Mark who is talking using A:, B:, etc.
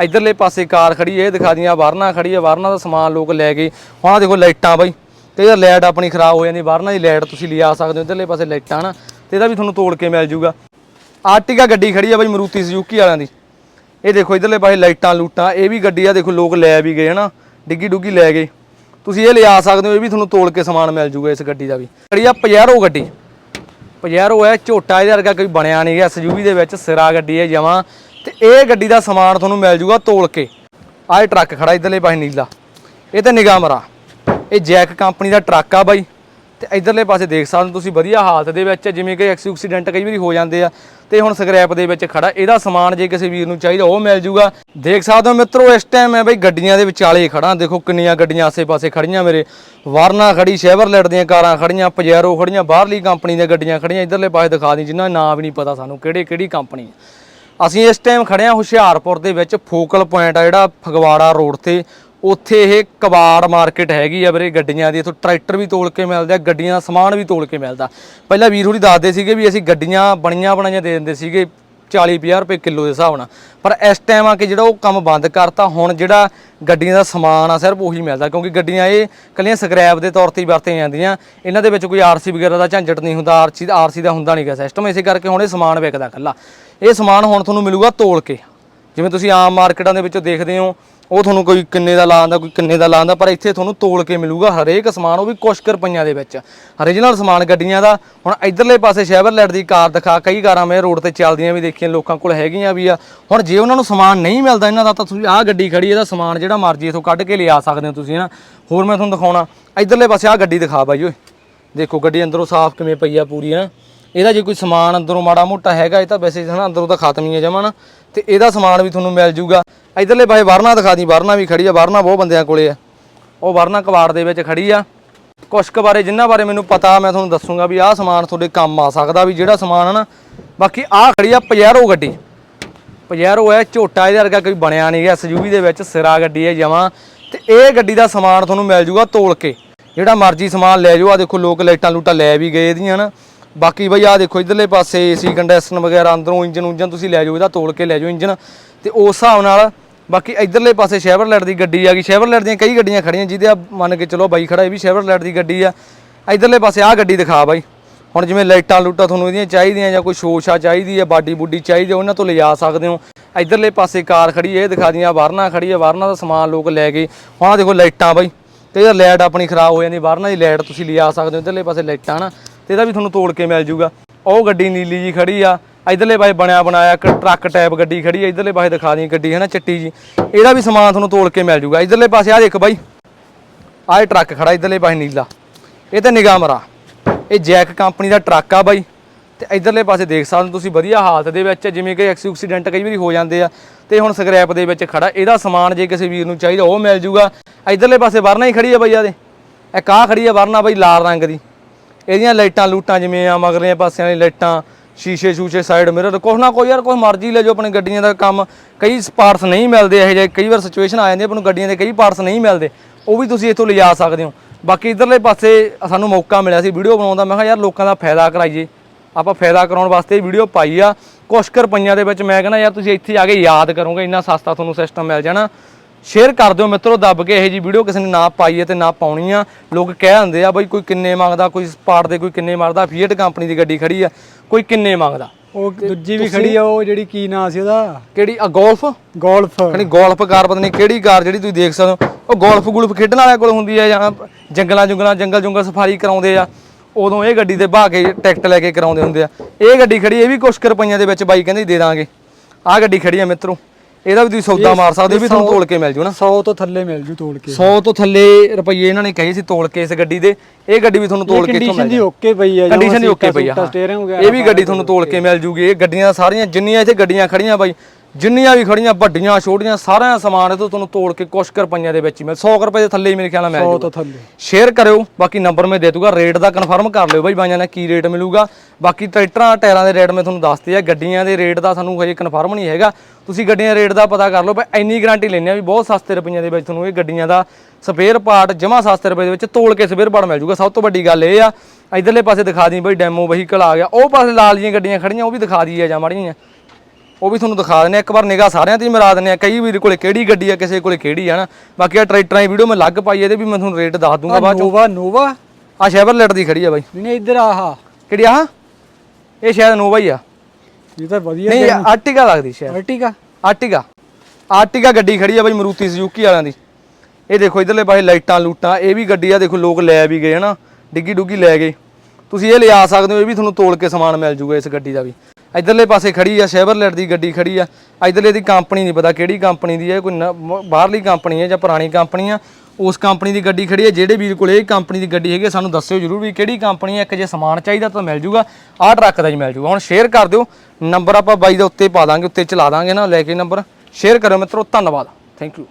A: ਇਧਰਲੇ ਪਾਸੇ ਕਾਰ ਖੜੀ ਇਹ ਦਿਖਾ ਦੀਆਂ ਵਾਰਨਾ ਖੜੀ ਹੈ, ਵਾਰਨਾ ਦਾ ਸਮਾਨ ਲੋਕ ਲੈ ਗਏ ਹੁਣ ਆਹ ਦੇਖੋ ਲਾਈਟਾਂ ਬਾਈ, ਤੇ ਇਹਦਾ ਲਾਈਟ ਆਪਣੀ ਖਰਾਬ ਹੋ ਜਾਂਦੀ, ਵਾਰਨਾ ਦੀ ਲਾਈਟ ਤੁਸੀਂ ਲਿਆ ਸਕਦੇ ਹੋ, ਇਧਰਲੇ ਪਾਸੇ ਲਾਈਟਾਂ ਨਾ, ਤੇ ਇਹਦਾ ਵੀ ਤੁਹਾਨੂੰ ਤੋੜ ਕੇ ਮਿਲ ਜੂਗਾ। ਆਰਟਿਕਾ ਗੱਡੀ ਖੜੀ ਆ ਬਾਈ ਮਰੂਤੀ ਸੁਜ਼ੂਕੀ ਵਾਲਿਆਂ ਦੀ। ਇਹ ਦੇਖੋ ਇਧਰਲੇ ਪਾਸੇ ਲਾਈਟਾਂ, ਲੂਟਾਂ, ਇਹ ਵੀ ਗੱਡੀ ਆ, ਦੇਖੋ ਲੋਕ ਲੈ ਵੀ ਗਏ, ਹਨਾ ਡਿੱਗੀ ਡੁੱਗੀ ਲੈ ਗਏ। ਤੁਸੀਂ ਇਹ ਲਿਆ ਸਕਦੇ ਹੋ, ਇਹ ਵੀ ਤੁਹਾਨੂੰ ਤੋਲ ਕੇ ਸਮਾਨ ਮਿਲ ਜੂਗਾ ਇਸ ਗੱਡੀ ਦਾ ਵੀ। ਖੜੀ ਆ ਪਜੈਰੋ ਗੱਡੀ। ਪਜੈਰੋ ਹੈ, ਝੋਟਾ ਇਹਦੇ ਵਰਗਾ ਕੋਈ ਬਣਿਆ ਨਹੀਂ ਗਿਆ ਐਸਯੂਵੀ ਦੇ ਵਿੱਚ ਸਿਰਾ ਗੱਡੀ ਹੈ, ਜਮਾ ਤੇ ਇਹ ਗੱਡੀ ਦਾ ਸਮਾਨ ਤੁਹਾਨੂੰ ਮਿਲ ਜੂਗਾ ਤੋਲ ਕੇ। ਆਹ ਟਰੱਕ ਖੜਾ ਇਧਰਲੇ ਪਾਸੇ ਨੀਲਾ। ਇਹ ਤੇ ਨਿਗਾਹ ਮਰਾ ਇਹ ਜੈਕ ਕੰਪਨੀ ਦਾ ਟਰੱਕ ਆ ਬਾਈ। ਤੇ ਇਧਰਲੇ ਪਾਸੇ ਦੇਖ ਸਕਦੇ ਹੋ ਤੁਸੀਂ ਵਧੀਆ ਹਾਲਤ ਦੇ ਵਿੱਚ ਜਿਵੇਂ ਕਿ ਐਕਸੀਡੈਂਟ ਕਈ ਵਾਰੀ ਹੋ ਜਾਂਦੇ ਆ। ਤੇ ਹੁਣ ਸਕ੍ਰੈਪ ਦੇ ਵਿੱਚ ਖੜਾ, ਇਹਦਾ ਸਮਾਨ ਜੇ ਕਿਸੇ ਵੀਰ ਨੂੰ ਚਾਹੀਦਾ ਉਹ ਮਿਲ ਜੂਗਾ। ਦੇਖ ਸਕਦੇ ਹੋ ਮਿੱਤਰੋ, ਇਸ ਟਾਈਮ ਮੈਂ ਬਈ ਗੱਡੀਆਂ ਦੇ ਵਿਚਾਲੇ ਖੜਾ। ਦੇਖੋ ਕਿੰਨੀਆਂ ਗੱਡੀਆਂ ਆਸੇ-ਪਾਸੇ ਖੜੀਆਂ ਮੇਰੇ। ਵਾਰਨਾ ਖੜੀ ਸ਼ੈਵਰਲੈਟ ਦੀਆਂ ਕਾਰਾਂ ਖੜੀਆਂ ਪਜੈਰੋ ਖੜੀਆਂ, ਬਾਹਰਲੀ ਕੰਪਨੀ ਦੀਆਂ ਗੱਡੀਆਂ ਖੜੀਆਂ। ਇਧਰਲੇ ਪਾਸੇ ਦਿਖਾ ਦੀ ਜਿਨ੍ਹਾਂ ਦਾ ਨਾਮ ਵੀ ਨਹੀਂ ਪਤਾ ਸਾਨੂੰ ਕਿਹੜੇ ਕਿਹੜੀ ਕੰਪਨੀ ਅਸੀਂ ਇਸ ਟਾਈਮ ਖੜੇ ਹਾਂ ਹੁਸ਼ਿਆਰਪੁਰ ਦੇ ਵਿੱਚ ਫੋਕਲ ਪੁਆਇੰਟ ਆ ਜਿਹੜਾ ਫਗਵਾੜਾ ਰੋਡ ਤੇ। ਉੱਥੇ ਇਹ ਕਬਾੜ ਮਾਰਕੀਟ ਹੈਗੀ ਆ ਵੀਰੇ ਗੱਡੀਆਂ ਦੀ। ਇੱਥੋਂ ਟਰੈਕਟਰ ਵੀ ਤੋਲ ਕੇ ਮਿਲਦੇ ਆ ਗੱਡੀਆਂ ਦਾ ਸਮਾਨ ਵੀ ਤੋਲ ਕੇ ਮਿਲਦਾ। ਪਹਿਲਾਂ ਵੀਰ ਹੋਰੀ ਦੱਸਦੇ ਸੀਗੇ ਵੀ ਅਸੀਂ ਗੱਡੀਆਂ ਬਣੀਆਂ ਬਣਾਈਆਂ ਦੇ ਦਿੰਦੇ ਸੀਗੇ 40 50 ਰੁਪਏ ਕਿਲੋ ਦੇ ਹਿਸਾਬ ਨਾਲ। ਪਰ ਇਸ ਟਾਈਮ ਆ ਕੇ ਜਿਹੜਾ ਉਹ ਕੰਮ ਬੰਦ ਕਰਤਾ, ਹੁਣ ਜਿਹੜਾ ਗੱਡੀਆਂ ਦਾ ਸਮਾਨ ਆ ਸਿਰਫ ਉਹੀ ਮਿਲਦਾ ਕਿਉਂਕਿ ਗੱਡੀਆਂ ਇਹ ਕੱਲੀਆਂ ਸਕ੍ਰੈਪ ਦੇ ਤੌਰ ਤੇ ਵਰਤੀਆਂ ਜਾਂਦੀਆਂ। ਇਹਨਾਂ ਦੇ ਵਿੱਚ ਕੋਈ ਆਰਸੀ ਵਗੈਰਾ ਦਾ ਝੰਜਟ ਨਹੀਂ ਹੁੰਦਾ ਆਰਸੀ ਦਾ ਆਰਸੀ ਦਾ ਹੁੰਦਾ ਨਹੀਂਗਾ ਸਿਸਟਮ ਇਸੇ ਕਰਕੇ ਹੁਣ ਇਹ ਸਮਾਨ ਵਿਕਦਾ ਕੱਲਾ ਇਹ ਸਮਾਨ ਹੁਣ ਤੁਹਾਨੂੰ ਮਿਲੂਗਾ ਤੋਲ ਕੇ। ਜਿਵੇਂ ਤੁਸੀਂ ਆਮ ਮਾਰਕੀਟਾਂ ਦੇ ਵਿੱਚ ਦੇਖਦੇ ਹੋ, ਉਹ ਤੁਹਾਨੂੰ ਕੋਈ ਕਿੰਨੇ ਦਾ ਲਾਉਂਦਾ, ਕੋਈ ਕਿੰਨੇ ਦਾ ਲਾਉਂਦਾ, ਪਰ ਇੱਥੇ ਤੁਹਾਨੂੰ ਤੋਲ ਕੇ ਮਿਲੂਗਾ ਹਰੇਕ ਸਮਾਨ, ਉਹ ਵੀ ਕੁਛ ਕੁ ਰੁਪਈਆਂ ਦੇ ਵਿੱਚ। ਓਰੀਜਨਲ ਸਮਾਨ ਗੱਡੀਆਂ ਦਾ, ਹੁਣ ਇਧਰਲੇ ਪਾਸੇ ਸ਼ੈਵਰਲੈਟ ਦੀ ਕਾਰ ਦਿਖਾ, ਕਈ ਕਾਰਾਂ ਮੈਂ ਰੋਡ ਤੇ ਚੱਲਦੀਆਂ ਵੀ ਦੇਖੀਆਂ, ਲੋਕਾਂ ਕੋਲ ਹੈਗੀਆਂ ਵੀ ਆ। ਹੁਣ ਜੇ ਉਹਨਾਂ ਨੂੰ ਸਮਾਨ ਨਹੀਂ ਮਿਲਦਾ ਇਹਨਾਂ ਦਾ, ਤਾਂ ਤੁਸੀਂ ਆਹ ਗੱਡੀ ਖੜੀ, ਇਹਦਾ ਸਮਾਨ ਜਿਹੜਾ ਮਰਜ਼ੀ ਇਥੋਂ ਕੱਢ ਕੇ ਲਿਆ ਸਕਦੇ ਹੋ ਤੁਸੀਂ, ਹਨਾ? ਹੋਰ ਮੈਂ ਤੁਹਾਨੂੰ ਦਿਖਾਉਣਾ, ਇਧਰਲੇ ਪਾਸੇ ਆਹ ਗੱਡੀ ਦਿਖਾ ਬਾਈ ਓਏ। ਦੇਖੋ ਗੱਡੀ ਅੰਦਰੋਂ ਸਾਫ਼ ਕਿਵੇਂ ਪਈ ਆ ਪੂਰੀ, ਹਨਾ? ਇਹਦਾ ਜੇ ਕੋਈ ਸਮਾਨ ਅੰਦਰੋਂ ਮਾੜਾ ਮੋਟਾ ਹੈਗਾ, ਇਹ ਤਾਂ ਵੈਸੇ ਹਨਾ ਅੰਦਰੋਂ ਤਾਂ ਖਤਮ ਹੀ ਹੈ ਜਮਾ ਨਾ। ਤੇ ਇਹਦਾ ਸਮਾਨ ਵੀ ਤੁਹਾਨੂੰ ਮਿਲ ਜੂਗਾ। ਇਧਰਲੇ ਪਾਸੇ ਵਰਨਾ ਦਿਖਾ ਦੀ, ਵਰਨਾ ਵੀ ਖੜੀ ਆ, ਵਰਨਾ ਬਹੁਤ ਬੰਦਿਆਂ ਕੋਲੇ ਆ। ਉਹ ਵਰਨਾ ਕਬਾੜ ਦੇ ਵਿੱਚ ਖੜੀ ਆ। ਕੁਛ ਕੁ ਬਾਰੇ, ਜਿੰਨਾ ਬਾਰੇ ਮੈਨੂੰ ਪਤਾ, ਮੈਂ ਤੁਹਾਨੂੰ ਦੱਸੂਗਾ ਵੀ ਆਹ ਸਮਾਨ ਤੁਹਾਡੇ ਕੰਮ ਆ ਸਕਦਾ, ਵੀ ਜਿਹੜਾ ਸਮਾਨ ਹੈ ਨਾ ਬਾਕੀ ਆਹ ਖੜੀ ਆ ਪਜੈਰੋ ਗੱਡੀ। ਪਜੈਰੋ ਹੈ, ਝੋਟਾ ਇਹਦੇ ਵਰਗਾ ਕੋਈ ਬਣਿਆ ਨਹੀਂ ਗਿਆ ਐਸਯੂਵੀ ਦੇ ਵਿੱਚ ਸਿਰਾ ਗੱਡੀ ਹੈ ਜਮਾ। ਤੇ ਇਹ ਗੱਡੀ ਦਾ ਸਮਾਨ ਤੁਹਾਨੂੰ ਮਿਲ ਜੂਗਾ ਤੋਲ ਕੇ। ਜਿਹੜਾ ਮਰਜ਼ੀ ਸਮਾਨ ਲੈ ਜਾਓ ਆ ਦੇਖੋ ਲੋਕ ਲਾਈਟਾਂ ਲੂਟਾਂ ਲੈ ਵੀ ਗਏ ਇਹਦੀਆਂ ਨਾ ਬਾਕੀ ਬਈ ਆ ਦੇਖੋ ਇਧਰਲੇ ਪਾਸੇ ਏਸੀ ਕੰਡੈਂਸਰ ਵਗੈਰਾ ਅੰਦਰੋਂ ਇੰਜਨ ਉਂਜਨ ਤੁਸੀਂ ਲੈ ਜਾਓ, ਇਹਦਾ ਤੋਲ ਕੇ ਲੈ ਜਾਓ ਇੰਜਨ। ਤੇ ਉਸ ਹਿਸਾਬ ਨਾਲ ਬਾਕੀ ਇਧਰਲੇ ਪਾਸੇ ਸ਼ੈਵਰਲੈਟ ਦੀ ਗੱਡੀ ਆ ਗਈ। ਸ਼ੈਵਰਲੈਟ ਦੀਆਂ ਕਈ ਗੱਡੀਆਂ ਖੜੀਆਂ, ਜਿਹਦੇ ਆ ਮੰਨ ਕੇ ਚਲੋ ਬਾਈ ਖੜਾ, ਇਹ ਵੀ ਸ਼ੈਵਰਲੈਟ ਦੀ ਗੱਡੀ ਆ। ਇਧਰਲੇ ਪਾਸੇ ਆ ਗੱਡੀ ਦਿਖਾ ਬਾਈ। ਹੁਣ ਜਿਵੇਂ ਲਾਈਟਾਂ ਲੂਟਾਂ ਤੁਹਾਨੂੰ ਇਹਦੀਆਂ ਚਾਹੀਦੀਆਂ ਜਾਂ ਕੋਈ ਸ਼ੋਸ਼ਾ ਚਾਹੀਦੀ ਹੈ ਬਾਡੀ ਬੁੱਡੀ ਚਾਹੀਦੀ ਹੈ ਉਹਨਾਂ ਤੋਂ ਲਿਜਾ ਸਕਦੇ ਹੋ। ਇਧਰਲੇ ਪਾਸੇ ਕਾਰ ਖੜੀ ਹੈ ਇਹ ਦਿਖਾ ਦੀਆਂ ਵਾਰਨਾ ਖੜੀ ਹੈ ਵਾਰਨਾ ਦਾ ਸਮਾਨ ਲੋਕ ਲੈ ਗਏ ਹੁਣ ਆਹ ਦੇਖੋ ਲਾਈਟਾਂ ਬਾਈ, ਤੇ ਇਹਦਾ ਲਾਈਟ ਆਪਣੀ ਖਰਾਬ ਹੋ ਜਾਂਦੀ, ਵਾਰਨਾ ਦੀ ਲਾਈਟ ਤੁਸੀਂ ਲਿਜਾ ਸਕਦੇ ਹੋ। ਇਧਰਲੇ ਪਾਸੇ ਲਾਈਟਾਂ ਨਾ ਤੇ ਇਹਦਾ ਵੀ ਤੁਹਾਨੂੰ ਤੋੜ ਕੇ ਮਿਲ ਜੂਗਾ। ਉਹ ਗੱਡੀ ਨੀਲੀ ਜੀ ਖੜੀ ਆ, ਇਧਰਲੇ ਪਾਸੇ ਬਣਿਆ ਬਣਾਇਆ ਇੱਕ ਟਰੱਕ ਟਾਈਪ ਗੱਡੀ ਖੜੀ ਆ, ਇਧਰਲੇ ਪਾਸੇ ਦਿਖਾ ਦੀ ਗੱਡੀ ਹੈ ਨਾ ਚਿੱਟੀ ਜੀ। ਇਹਦਾ ਵੀ ਸਮਾਨ ਤੁਹਾਨੂੰ ਤੋੜ ਕੇ ਮਿਲ ਜੂਗਾ। ਇਧਰਲੇ ਪਾਸੇ ਆ ਦੇਖ ਬਾਈ, ਆਹ ਟਰੱਕ ਖੜਾ ਇਧਰਲੇ ਪਾਸੇ ਨੀਲਾ। ਇਹ ਤੇ ਨਿਗਾਹ ਮਰਾ ਇਹ ਜੈਕ ਕੰਪਨੀ ਦਾ ਟਰੱਕ ਆ ਬਾਈ। ਤੇ ਇਧਰਲੇ ਪਾਸੇ ਦੇਖ ਸਕਦੇ ਹੋ ਤੁਸੀਂ ਵਧੀਆ ਹਾਲਤ ਦੇ ਵਿੱਚ, ਜਿਵੇਂ ਕਿ ਐਕਸੀਡੈਂਟ ਕਈ ਵਾਰੀ ਹੋ ਜਾਂਦੇ ਆ। ਤੇ ਹੁਣ ਸਕ੍ਰੈਪ ਦੇ ਵਿੱਚ ਖੜਾ, ਇਹਦਾ ਸਮਾਨ ਜੇ ਕਿਸੇ ਵੀਰ ਨੂੰ ਚਾਹੀਦਾ ਉਹ ਮਿਲ ਜੂਗਾ। ਇਧਰਲੇ ਪਾਸੇ ਵਰਨਾ ਹੀ ਖੜੀ ਆ ਬਾਈ ਆ ਇਹ ਇੱਕ ਆਹ ਖੜੀ ਆ ਵਰਨਾ ਬਾਈ ਲਾਲ ਰੰਗ ਦੀ। ਇਹਦੀਆਂ ਲਾਈਟਾਂ ਲੂਟਾਂ ਜਿਵੇਂ ਆ ਮਗਰਲੇ ਪਾਸਿਆਂ ਵਾਲੀ ਲਾਈਟਾਂ, ਸ਼ੀਸ਼ੇ ਸ਼ੂਸ਼ੇ ਸਾਈਡ ਮਿਰਰ ਕੁਛ ਨਾ ਕੋਈ ਯਾਰ, ਕੋਈ ਮਰਜ਼ੀ ਲੈ ਜਾਓ ਆਪਣੀ ਗੱਡੀਆਂ ਦਾ ਕੰਮ। ਕਈ ਪਾਰਟਸ ਨਹੀਂ ਮਿਲਦੇ ਇਹੋ ਜਿਹੇ, ਕਈ ਵਾਰ ਸਿਚੁਏਸ਼ਨ ਆ ਜਾਂਦੀ ਆਪਾਂ ਨੂੰ ਗੱਡੀਆਂ ਦੇ ਕਈ ਪਾਰਟਸ ਨਹੀਂ ਮਿਲਦੇ। ਉਹ ਵੀ ਤੁਸੀਂ ਇੱਥੋਂ ਲਿਜਾ ਸਕਦੇ ਹੋ। ਬਾਕੀ ਇਧਰਲੇ ਪਾਸੇ ਸਾਨੂੰ ਮੌਕਾ ਮਿਲਿਆ ਸੀ ਵੀਡੀਓ ਬਣਾਉਣ ਦਾ। ਮੈਂ ਕਿਹਾ ਯਾਰ, ਲੋਕਾਂ ਦਾ ਫਾਇਦਾ ਕਰਾਈਏ। ਆਪਾਂ ਫਾਇਦਾ ਕਰਾਉਣ ਵਾਸਤੇ ਇਹ ਵੀਡੀਓ ਪਾਈ ਆ। ਕੁਛ ਕੁ ਰੁਪਈਆਂ ਦੇ ਵਿੱਚ ਮੈਂ ਕਹਿੰਦਾ, ਯਾਰ, ਤੁਸੀਂ ਇੱਥੇ ਆ ਕੇ ਯਾਦ ਕਰੋਗੇ, ਇੰਨਾ ਸਸਤਾ ਤੁਹਾਨੂੰ ਸਿਸਟਮ ਮਿਲ ਜਾਣਾ। ਸ਼ੇਅਰ ਕਰ ਦਿਓ ਮਿੱਤਰੋ ਦੱਬ ਕੇ ਇਹ ਜੀ ਵੀਡੀਓ ਕਿਸੇ ਨੇ ਨਾ ਪਾਈ ਹੈ ਤੇ ਨਾ ਪਾਉਣੀ ਆ। ਲੋਕ ਕਹਿ ਹੁੰਦੇ ਆ ਬਈ ਕੋਈ ਕਿੰਨੇ ਮੰਗਦਾ ਕੋਈ ਸਪਾਟ ਦੇ ਕੋਈ ਕਿੰਨੇ ਮਾਰਦਾ ਫੀਟ ਕੰਪਨੀ ਦੀ ਗੱਡੀ ਖੜੀ ਆ ਕੋਈ ਕਿੰਨੇ ਮੰਗਦਾ?
B: ਉਹ ਦੂਜੀ ਵੀ ਖੜੀ ਆ ਉਹ ਜਿਹੜੀ ਕੀ ਨਾਂ ਸੀ ਉਹਦਾ?
A: ਕਿਹੜੀ? ਆ ਗੋਲਫ?
B: ਗੋਲਫ।
A: ਖਣੀ ਗੋਲਫ ਕਾਰ ਪਤਾ ਨਹੀਂ ਕਿਹੜੀ ਕਾਰ ਜਿਹੜੀ ਤੁਸੀਂ ਦੇਖ ਸਕਦੇ ਹੋ। ਉਹ ਗੋਲਫ ਗੁਲਫ ਖੇਡਣ ਵਾਲਿਆਂ ਕੋਲ ਹੁੰਦੀ ਹੈ ਜਾਂ ਜੰਗਲਾਂ ਜੁੰਗਲਾਂ ਜੰਗਲ ਜੁੰਗਲ ਸਫਾਰੀ ਕਰਾਉਂਦੇ ਆ। ਉਦੋਂ ਇਹ ਗੱਡੀ ਤੇ ਬਹਾ ਕੇ ਟਿਕਟ ਲੈ ਕੇ ਕਰਾਉਂਦੇ ਹੁੰਦੇ ਆ। ਇਹ ਗੱਡੀ ਖੜੀ ਇਹ ਵੀ ਕੁਛ ਰੁਪਈਆਂ ਦੇ ਵਿੱਚ ਬਾਈ ਕਹਿੰਦੇ ਦੇ ਦਾਂਗੇ। ਆਹ ਗੱਡੀ ਖੜੀ ਆ ਮਿੱਤਰੋ। ਇਹਦਾ ਵੀ ਤੁਸੀਂ ਸੌਦਾ ਮਾਰ ਸਕਦੇ ਹੋ, ਵੀ ਤੁਹਾਨੂੰ ਤੋਲ ਕੇ ਮਿਲ ਜੂ ਨਾ।
B: 100 ਤੋਂ ਥੱਲੇ ਮਿਲ ਜੂ ਤੋਲ ਕੇ।
A: 100 ਤੋਂ ਥੱਲੇ ਰੁਪਈਏ ਇਹਨਾਂ ਨੇ ਕਹੇ ਸੀ ਤੋਲ ਕੇ ਇਸ ਗੱਡੀ ਦੇ। ਇਹ ਗੱਡੀ ਵੀ ਤੁਹਾਨੂੰ ਤੋਲ ਕੇ ਇੱਥੋਂ
B: ਕੰਡੀਸ਼ਨ
A: ਮਿਲ ਜਾਊ?
B: ਓਕੇ ਪਈ ਆ
A: ਕੰਡੀਸ਼ਨ ਦੀ ਓਕੇ ਪਈ ਆ ਇਹ ਵੀ ਗੱਡੀ ਤੁਹਾਨੂੰ ਤੋਲ ਕੇ ਮਿਲ ਜੂਗੀ। ਇਹ ਗੱਡੀਆਂ ਸਾਰੀਆਂ ਜਿੰਨੀਆਂ ਇੱਥੇ ਗੱਡੀਆਂ ਖੜੀਆਂ ਬਾਈ ਜਿੰਨੀਆਂ ਵੀ ਖੜੀਆਂ ਵੱਡੀਆਂ ਛੋਟੀਆਂ ਸਾਰਿਆਂ ਸਮਾਨ ਇਹ ਤੋਂ ਤੁਹਾਨੂੰ ਤੋਲ ਕੇ ਕੁਛ ਕੁ ਰੁਪਈਆਂ ਦੇ ਵਿੱਚ ਹੀ ਮਿਲ 100 ਕੁ ਰੁਪਏ ਦੇ ਥੱਲੇ ਹੀ ਮੇਰੇ ਖਿਆਲ ਨਾਲ ਮਿਲ
B: 100
A: ਜੂਗਾ
B: ਤੋਂ ਥੱਲੇ।
A: ਸ਼ੇਅਰ ਕਰਿਓ ਬਾਕੀ ਨੰਬਰ ਮੈਂ ਦੇ ਦੂੰਗਾ ਰੇਟ ਦਾ ਕਨਫਰਮ ਕਰ ਲਿਓ ਬਾਈ ਬਾਈਆਂ ਨਾਲ ਕੀ ਰੇਟ ਮਿਲੂਗਾ। ਬਾਕੀ ਟਰੈਕਟਰਾਂ ਟਾਇਰਾਂ ਦੇ ਰੇਟ ਮੈਂ ਤੁਹਾਨੂੰ ਦੱਸਤੇ ਆ ਗੱਡੀਆਂ ਦੇ ਰੇਟ ਦਾ ਸਾਨੂੰ ਹਜੇ ਕਨਫਰਮ ਨਹੀਂ ਹੈਗਾ। ਤੁਸੀਂ ਗੱਡੀਆਂ ਰੇਟ ਦਾ ਪਤਾ ਕਰ ਲਓ ਬਈ ਇੰਨੀ ਗਾਰੰਟੀ ਲੈਣੇ ਆ ਵੀ ਬਹੁਤ ਸਸਤੇ ਰੁਪਈਆਂ ਦੇ ਵਿੱਚ ਤੁਹਾਨੂੰ ਇਹ ਗੱਡੀਆਂ ਦਾ ਸਪੇਅਰ ਪਾਰਟ ਜਮਾ ਸਸਤੇ ਰੁਪਏ ਦੇ ਵਿੱਚ ਤੋਲ ਕੇ ਸਪੇਅਰ ਪਾਰਟ ਮਿਲ ਜੂਗਾ ਸਭ ਤੋਂ ਵੱਡੀ ਗੱਲ ਇਹ ਆ ਇਧਰਲੇ ਪਾਸੇ ਦਿਖਾ ਦੀ ਬਈ ਡੈਮੋ ਵਹੀਕਲ ਆ ਗਿਆ। ਉਹ ਪਾਸੇ ਲਾਲ ਜੀਆਂ ਗੱਡੀਆਂ ਖੜੀਆਂ ਉਹ ਵੀ ਦਿਖਾ ਦਈਏ ਜਾਂ ਮਾੜੀਆਂ ਉਹ ਵੀ ਤੁਹਾਨੂੰ ਦਿਖਾ ਦਿੰਦੇ ਆ। ਇੱਕ ਵਾਰ ਨਿਗਾਹ ਸਾਰਿਆਂ ਤੇ ਮਰਾ ਦਿੰਦੇ ਆ। ਕਈ ਵੀਰ ਕੋਲੇ ਕਿਹੜੀ ਗੱਡੀ ਆ ਕਿਸੇ ਕੋਲੇ ਕਿਹੜੀ ਆ ਨਾ। ਬਾਕੀ ਆ ਟਰੈਕਟਰਾਂ ਦੀ ਵੀਡੀਓ ਮੈਂ ਲੱਗ ਪਾਈ ਇਹਦੇ ਵੀ ਮੈਂ ਤੁਹਾਨੂੰ ਰੇਟ ਦੱਸ ਦੂੰਗਾ ਬਾਅਦ ਚੋਂ।
B: ਨੋਵਾ ਨੋਵਾ
A: ਆ ਸ਼ੈਵਰਲੇਟ ਦੀ ਖੜੀ ਆ ਬਾਈ।
B: ਨਹੀਂ ਇੱਧਰ ਆਹਾ।
A: ਕਿਹੜੀ ਆ? ਇਹ ਸ਼ਾਇਦ ਨੋਵਾ ਹੀ ਆ।
B: ਇਹ ਤਾਂ ਵਧੀਆ
A: ਨਹੀਂ ਆਰਟਿਕਾ ਲੱਗਦੀ ਸ਼ਾਇਦ।
B: ਅਰਟੀਗਾ
A: ਆਰਟਿਕਾ ਆਰਟਿਕਾ ਗੱਡੀ ਖੜੀ ਆ ਬਾਈ ਮਰੂਤੀ ਸੁਜ਼ੂਕੀ ਵਾਲਿਆਂ ਦੀ। ਇਹ ਦੇਖੋ ਇਧਰਲੇ ਪਾਸੇ ਲਾਈਟਾਂ ਲੂਟਾਂ ਇਹ ਵੀ ਗੱਡੀ ਆ ਦੇਖੋ ਲੋਕ ਲੈ ਵੀ ਗਏ ਹਨਾ। ਡਿੱਗੀ ਡੁੱਗੀ ਲੈ ਗਏ। ਤੁਸੀਂ ਇਹ ਲਿਆ ਸਕਦੇ ਹੋ ਇਹ ਵੀ ਤੁਹਾਨੂੰ ਤੋਲ ਕੇ ਸਮਾਨ ਮਿਲ ਜੂਗਾ ਇਸ ਗੱਡੀ ਦਾ ਵੀ। ਇਧਰਲੇ ਪਾਸੇ ਖੜੀ ਆ ਸ਼ੈਵਰਲੈਟ ਦੀ ਗੱਡੀ ਖੜੀ ਆ। ਇਧਰਲੇ ਦੀ ਕੰਪਨੀ ਨਹੀਂ ਪਤਾ ਕਿਹੜੀ ਕੰਪਨੀ ਦੀ ਹੈ ਕੋਈ ਨ- ਬਾਹਰਲੀ ਕੰਪਨੀ ਹੈ ਜਾਂ ਪੁਰਾਣੀ ਕੰਪਨੀ ਆ। ਉਸ ਕੰਪਨੀ ਦੀ ਗੱਡੀ ਖੜੀ ਹੈ ਜਿਹੜੇ ਵੀਰ ਕੋਲ ਇਹ ਕੰਪਨੀ ਦੀ ਗੱਡੀ ਹੈਗੀ ਸਾਨੂੰ ਦੱਸਿਓ ਜਰੂਰ ਵੀ ਕਿਹੜੀ ਕੰਪਨੀ ਹੈ ਇੱਕ ਜੇ ਸਮਾਨ ਚਾਹੀਦਾ ਤਾਂ ਮਿਲ ਜੂਗਾ, ਆਹ ਟਰੱਕ ਦਾ ਜੀ ਮਿਲ ਜੂਗਾ। ਹੁਣ ਸ਼ੇਅਰ ਕਰ ਦਿਓ ਨੰਬਰ ਆਪਾਂ ਬਾਈ ਦਾ ਉੱਤੇ ਪਾ ਦਾਂਗੇ, ਉੱਤੇ ਚਲਾ ਦਾਂਗੇ ਨਾ, ਲੈ ਕੇ ਨੰਬਰ ਸ਼ੇਅਰ ਕਰਿਓ ਮਿੱਤਰੋ, ਧੰਨਵਾਦ। Thank you